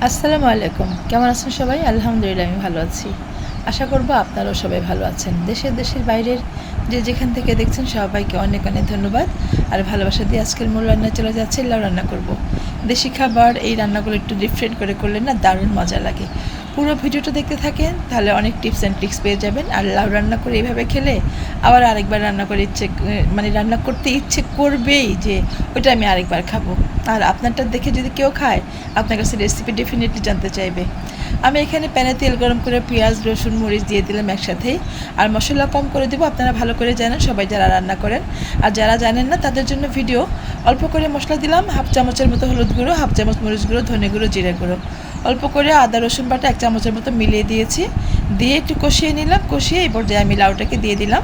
আসসালামু আলাইকুম। কেমন আছেন সবাই? আলহামদুলিল্লাহ, আমি ভালো আছি। আশা করব আপনারাও সবাই ভালো আছেন। দেশের দেশের বাইরের যে যেখান থেকে দেখছেন সবাইকে অনেক অনেক ধন্যবাদ। আর ভালোবাসা দিয়ে আজকের মূল রান্না চলে যাচ্ছে, লাউ রান্না করব। দেশি খাবার, এই রান্নাগুলো একটু ডিফারেন্ট করে করলে না দারুণ মজা লাগে। পুরো ভিডিওটা দেখতে থাকেন, তাহলে অনেক টিপস অ্যান্ড ট্রিক্স পেয়ে যাবেন। আর লাউ রান্না করে এইভাবে খেলে আবার আরেকবার রান্না করে ইচ্ছে মানে রান্না করতে ইচ্ছে করবেই যে ওইটা আমি আরেকবার খাব। আর আপনারটা দেখে যদি কেউ খায়, আপনার কাছে রেসিপি ডেফিনেটলি জানতে চাইবে। আমি এখানে প্যানে তেল গরম করে পেঁয়াজ, রসুন, মরিচ দিয়ে দিলাম একসাথেই আর মশলা কম করে দেবো, আপনারা ভালো করে জানেন, সবাই যারা রান্না করেন। আর যারা জানেন না, তাদের জন্য ভিডিও অল্প করে মশলা দিলাম, হাফ চামচের মতো হলুদ গুঁড়ো, হাফ চামচ মরিচ গুঁড়ো, ধনে গুঁড়ো, জিরে গুঁড়ো। অল্প করে আদা, রসুন বাটা এক চামচের মতো মিলিয়ে দিয়েছি। দিয়ে একটু কষিয়ে নিলাম। কষিয়ে এই পর্যায়ে আমি লাউটাকে দিয়ে দিলাম।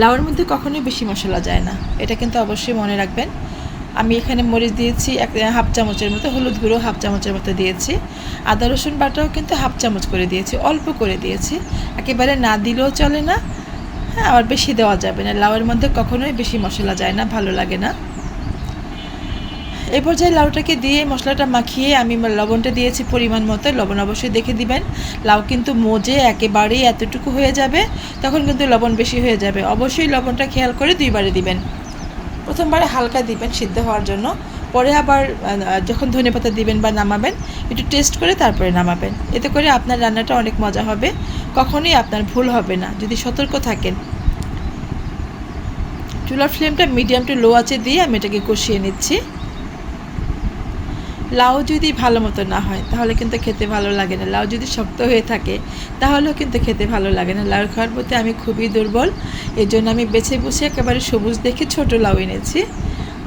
লাউয়ের মধ্যে কখনোই বেশি মশলা যায় না। এটা কিন্তু অবশ্যই মনে রাখবেন। আমি এখানে মরিচ দিয়েছি এক, হাফ চামচের মতো, হলুদ গুঁড়ো হাফ চামচের মতো দিয়েছি। আদা, রসুন বাটাও কিন্তু হাফ চামচ করে দিয়েছি, অল্প করে দিয়েছি। একেবারে না দিলেও চলে না। হ্যাঁ আবার বেশি দেওয়া যাবে না। লাউয়ের মধ্যে কখনোই বেশি মশলা যায় না, ভালো লাগে না। এই পর্যায়ে লাউটাকে দিয়ে মশলাটা মাখিয়ে আমি লবণটা দিয়েছি পরিমাণ মতো। লবণ অবশ্যই দেখে দিবেন। লাউ কিন্তু মজে একেবারেই এতটুকু হয়ে যাবে, তখন কিন্তু লবণ বেশি হয়ে যাবে। অবশ্যই লবণটা খেয়াল করে দুইবারে দিবেন। প্রথমবারে হালকা দিবেন সিদ্ধ হওয়ার জন্য। পরে আবার যখন ধনে পাতা দিবেন বা নামাবেন, একটু টেস্ট করে তারপরে নামাবেন। এতে করে আপনার রান্নাটা অনেক মজা হবে। কখনোই আপনার ভুল হবে না, যদি সতর্ক থাকেন। চুলার ফ্লেমটা মিডিয়াম টু লো আছে দিয়ে আমি এটাকে কষিয়ে নিচ্ছি। লাউ যদি ভালো মতো না হয়, তাহলে কিন্তু খেতে ভালো লাগে না। লাউ যদি শক্ত হয়ে থাকে, তাহলেও কিন্তু খেতে ভালো লাগে না। লাউ খাওয়ার প্রতি আমি খুবই দুর্বল। এই জন্য আমি বেছে বুছে একেবারে সবুজ দেখে ছোট লাউ এনেছি,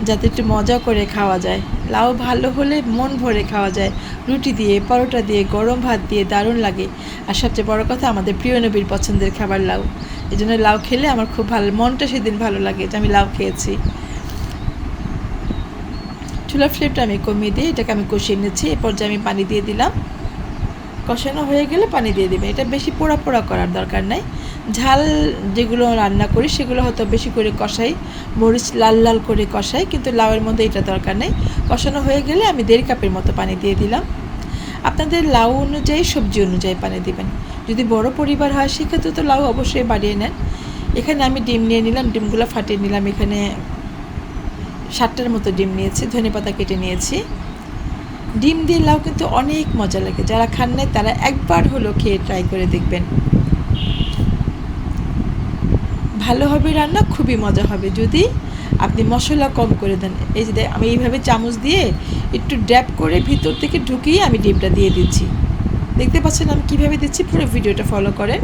যাতে একটু মজা করে খাওয়া যায়। লাউ ভালো হলে মন ভরে খাওয়া যায়। রুটি দিয়ে, পরোটা দিয়ে, গরম ভাত দিয়ে দারুণ লাগে। আর সবচেয়ে বড় কথা, আমাদের প্রিয় নবীর পছন্দের খাবার লাউ। এই জন্য লাউ খেলে আমার খুব ভালো, মনটা সেদিন ভালো লাগে যে আমি লাউ খেয়েছি। চুলার ফ্লেমটা আমি কমিয়ে দিয়ে এটাকে আমি কষিয়ে নিচ্ছি। এ পর্যায়ে আমি পানি দিয়ে দিলাম। কষানো হয়ে গেলে পানি দিয়ে দেবেন এটা বেশি পোড়া পোড়া করার দরকার নাই। ঝাল যেগুলো রান্না করি, সেগুলো হয়তো বেশি করে কষাই। মরিচ লাল লাল করে কষাই, কিন্তু লাউয়ের মধ্যে এটা দরকার নেই। কষানো হয়ে গেলে আমি দেড় কাপের মতো পানি দিয়ে দিলাম। আপনাদের লাউ অনুযায়ী, সবজি অনুযায়ী পানি দিবেন। যদি বড় পরিবার হয়, সেক্ষেত্রে তো লাউ অবশ্যই বাড়িয়ে নেন। এখানে আমি ডিম নিয়ে নিলাম, ডিমগুলো ফাটিয়ে নিলাম এখানে। সাতটার মতো ডিম নিয়েছি, ধনে পাতা কেটে নিয়েছি। ডিম দিয়ে লাউ কিন্তু অনেক মজা লাগে, যারা খান নাই তারা একবার হলো খেয়ে ট্রাই করে দেখবেন। ভালো হবে রান্না, খুবই মজা হবে। যদি আপনি মশলা কম করে দেন, এই যে আমি এইভাবে চামচ দিয়ে একটু ড্যাপ করে ভিতর থেকে ঢুকিয়ে আমি ডিমটা দিয়ে দিচ্ছি। দেখতে পাচ্ছেন আমি কীভাবে দিচ্ছি, পুরো ভিডিওটা ফলো করেন।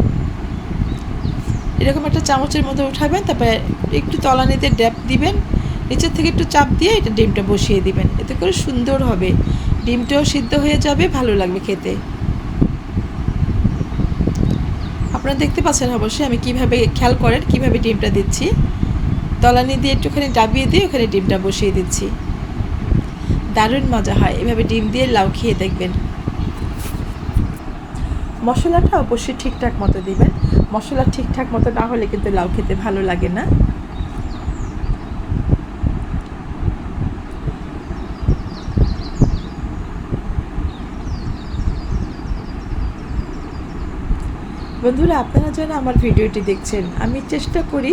এরকম একটা চামচের মধ্যে উঠাবেন, তারপরে একটু তলানিতে ড্যাপ দিবেন। নিচের থেকে একটু চাপ দিয়ে এটা ডিমটা বসিয়ে দিবেন। এতে করে সুন্দর হবে। ডিমটাও সিদ্ধ হয়ে যাবে, ভালো লাগবে খেতে। আপনারা দেখতে পাচ্ছেন অবশ্যই আমি কীভাবে খেয়াল করেন, কীভাবে ডিমটা দিচ্ছি। তলানি দিয়ে একটুখানি ডাবিয়ে দিয়ে ওখানে ডিমটা বসিয়ে দিচ্ছি। দারুণ মজা হয়। এভাবে ডিম দিয়ে লাউ খেয়ে দেখবেন। মশলাটা অবশ্যই ঠিকঠাক মতো দিবেন। মশলা ঠিকঠাক মতো না হলে কিন্তু লাউ খেতে ভালো লাগে না। বন্ধুরা, আপনারা যেন আমার ভিডিওটি দেখছেন, আমি চেষ্টা করি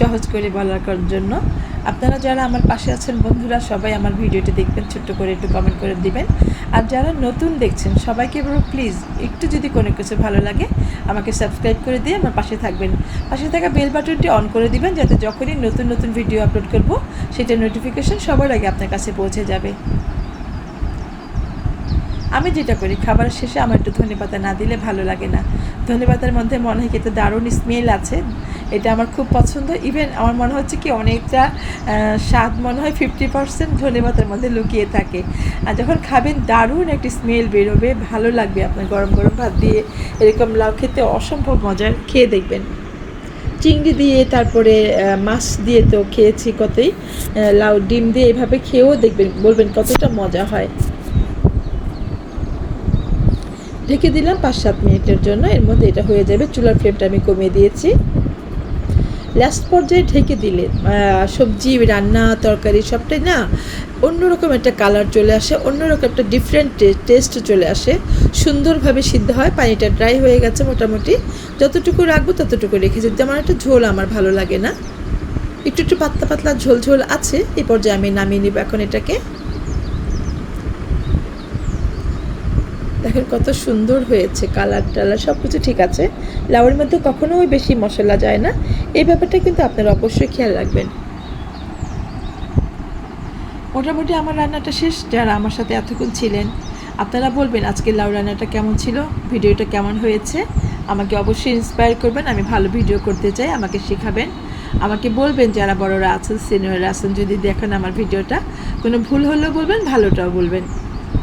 সহজ করে বলার জন্য। আপনারা যারা আমার পাশে আছেন বন্ধুরা, সবাই আমার ভিডিওটি দেখবেন, ছোট্ট করে একটু কমেন্ট করে দিবেন। আর যারা নতুন দেখছেন, সবাইকে বলব প্লিজ একটু যদি কোনো কিছু ভালো লাগে, আমাকে সাবস্ক্রাইব করে দিয়ে আমার পাশে থাকবেন। পাশে থাকা বেল বাটনটি অন করে দিবেন, যাতে যখনই নতুন নতুন ভিডিও আপলোড করব, সেটা নোটিফিকেশন সবার আগে আপনার কাছে পৌঁছে যাবে। আমি যেটা করি, খাবার শেষে আমার একটু ধনে পাতা না দিলে ভালো লাগে না। ধনে পাতার মধ্যে মনে হয় কিন্তু দারুণ স্মেল আছে, এটা আমার খুব পছন্দ। ইভেন আমার মনে হচ্ছে কি অনেকটা স্বাদ মনে হয় ফিফটি পার্সেন্ট ধনে পাতার মধ্যে লুকিয়ে থাকে। আর যখন খাবেন, দারুণ একটি স্মেল বেরোবে, ভালো লাগবে আপনার গরম গরম ভাত দিয়ে। এরকম লাউ খেতে অসম্ভব মজার, খেয়ে দেখবেন। চিংড়ি দিয়ে তারপরে মাছ দিয়ে তো খেয়েছি কতই লাউ, ডিম দিয়ে এভাবে খেয়েও দেখবেন, বলবেন কতটা মজা হয়। ঢেকে দিলাম পাঁচ, সাত মিনিটের জন্য। এর মধ্যে এটা হয়ে যাবে, চুলার ফ্লেমটা আমি কমিয়ে দিয়েছি। লাস্ট পর্যায়ে ঢেকে দিলে সবজি, রান্না, তরকারি সবটাই না, অন্যরকম একটা কালার চলে আসে, অন্যরকম একটা ডিফারেন্ট টেস্ট চলে আসে। সুন্দরভাবে সিদ্ধ হয়, পানিটা ড্রাই হয়ে গেছে মোটামুটি। যতটুকু রাখব ততটুকু রেখেছি তেমন একটা ঝোল আমার ভালো লাগে না। একটু একটু পাতলা পাতলা ঝোল ঝোল আছে এই পর্যায়ে আমি নামিয়ে নিব এখন এটাকে। দেখেন কত সুন্দর হয়েছে কালার টালার সব কিছু ঠিক আছে। লাউয়ের মধ্যে কখনোই বেশি মশলা যায় না। এই ব্যাপারটা কিন্তু আপনারা অবশ্যই খেয়াল রাখবেন। মোটামুটি আমার রান্নাটা শেষ, যারা আমার সাথে এতক্ষণ ছিলেন, আপনারা বলবেন আজকে লাউ রান্নাটা কেমন ছিল, ভিডিওটা কেমন হয়েছে? আমাকে অবশ্যই ইন্সপায়ার করবেন, আমি ভালো ভিডিও করতে চাই, আমাকে শেখাবেন। আমাকে বলবেন যারা বড়রা আছেন সিনিয়ররা আছেন, যদি দেখেন আমার ভিডিওটা। কোনো ভুল হলেও বলবেন, ভালোটাও বলবেন।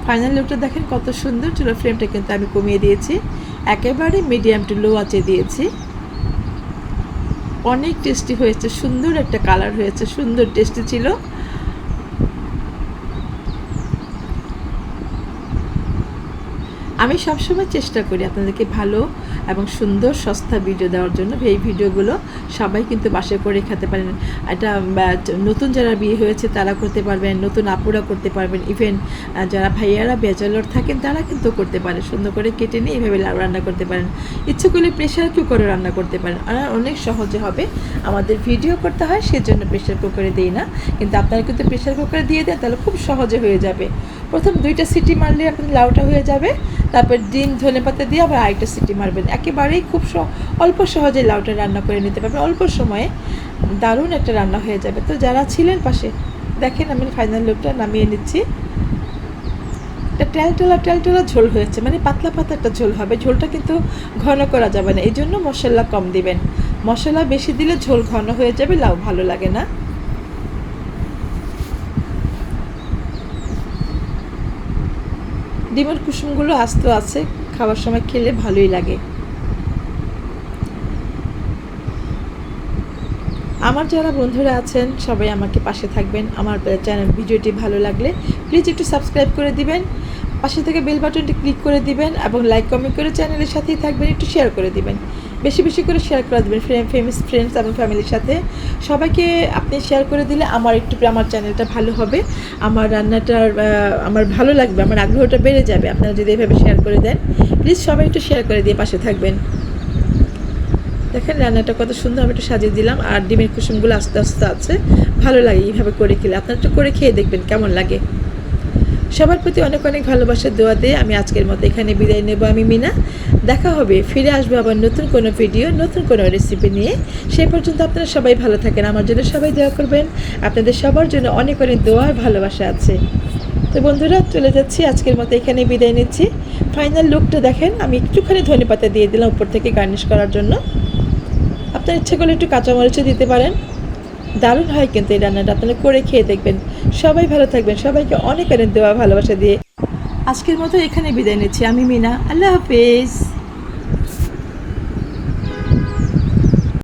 ফাইনাল লুকটা দেখেন কত সুন্দর, চুলো ফ্রেমটা কিন্তু আমি কমিয়ে দিয়েছি। একেবারে মিডিয়াম টু লো আঁচে দিয়েছি। অনেক টেস্টি হয়েছে, সুন্দর একটা কালার হয়েছে, সুন্দর টেস্টি ছিল। আমি সবসময় চেষ্টা করি আপনাদেরকে ভালো এবং সুন্দর, সস্তা ভিডিও দেওয়ার জন্য। এই ভিডিওগুলো সবাই কিন্তু বাসে করে খেতে পারেন। এটা নতুন যারা বিয়ে হয়েছে তারা করতে পারবেন, নতুন আপুরা করতে পারবেন। ইভেন যারা ভাইয়ারা বেচলর থাকেন তারা কিন্তু করতে পারে সুন্দর করে কেটে নিয়ে এইভাবে রান্না করতে পারেন। ইচ্ছে করলে প্রেশার কুকারে রান্না করতে পারেন। আর অনেক সহজে হবে। আমাদের ভিডিও করতে হয়, সেজন্য প্রেশার কুকারে দিই না। কিন্তু আপনারা কিন্তু প্রেশার কুকারে দিয়ে দেন, তাহলে খুব সহজে হয়ে যাবে। প্রথম দুইটা সিটি মারলে আপনার লাউটা হয়ে যাবে, তারপর ডিম, ধনে পাতা দিয়ে আবার আরেকটা সিটি মারবেন। একেবারেই খুব অল্প সহজে লাউটা রান্না করে নিতে পারবেন। অল্প সময়ে দারুণ একটা রান্না হয়ে যাবে। তো যারা ছিলেন পাশে, দেখেন আমি ফাইনাল লুকটা নামিয়ে নিচ্ছি। এটা টেলটোলা টেলটোলা ঝোল হয়েছে মানে পাতলা পাতলা একটা ঝোল হবে। ঝোলটা কিন্তু ঘন করা যাবে না। এই জন্য মশলা কম দিবেন। মশলা বেশি দিলে ঝোল ঘন হয়ে যাবে, লাউ ভালো লাগে না। ডিমের কুসুমগুলো আস্ত আছে, খাওয়ার সময় খেলে ভালোই লাগে। আমার যারা বন্ধুরা আছেন, সবাই আমাকে পাশে থাকবেন। আমার চ্যানেল ভিডিওটি ভালো লাগলে প্লিজ একটু সাবস্ক্রাইব করে দিবেন। পাশে থেকে বেল বাটনটি ক্লিক করে দিবেন এবং লাইক কমেন্ট করে চ্যানেলের সাথেই থাকবেন, একটু শেয়ার করে দিবেন। বেশি বেশি করে শেয়ার করে দেবেন ফেমাস ফ্রেন্ডস এবং ফ্যামিলির সাথে। সবাইকে আপনি শেয়ার করে দিলে আমার একটু আমার চ্যানেলটা ভালো হবে। আমার রান্নাটার আমার ভালো লাগবে, আমার আগ্রহটা বেড়ে যাবে। আপনারা যদি এভাবে শেয়ার করে দেন প্লিজ সবাই একটু শেয়ার করে দিয়ে পাশে থাকবেন। দেখেন রান্নাটা কত সুন্দর, আমি একটু সাজিয়ে দিলাম। আর ডিমের কুসুমগুলো আস্তে আস্তে আছে। ভালো লাগে এইভাবে করে খেলে। আপনারা একটু করে খেয়ে দেখবেন কেমন লাগে। সবার প্রতি অনেক অনেক ভালোবাসার দোয়া দিয়ে আমি আজকের মতো এখানে বিদায় নেব আমি মিনা। দেখা হবে, ফিরে আসব আবার নতুন কোনো ভিডিও নতুন কোনো রেসিপি নিয়ে। সেই পর্যন্ত আপনারা সবাই ভালো থাকেন, আমার জন্য সবাই দোয়া করবেন। আপনাদের সবার জন্য অনেক অনেক দোয়া আর ভালোবাসা আছে। তো বন্ধুরা, চলে যাচ্ছি, আজকের মতো এখানে বিদায় নিচ্ছি। ফাইনাল লুকটা দেখেন, আমি একটুখানি ধনে পাতা দিয়ে দিলাম, উপর থেকে গার্নিশ করার জন্য। আপনার ইচ্ছে করলে একটু কাঁচামরিচও দিতে পারেন। দারুণ হয় কিন্তু এই রান্নাটা। আপনারা করে খেয়ে দেখবেন। সবাই ভালো থাকবেন। সবাইকে অনেক অনেক দেওয়া ভালোবাসা দিয়ে। আজকের মতো এখানে বিদায় নিচ্ছি। আমি মিনা। আল্লাহ হাফেজ।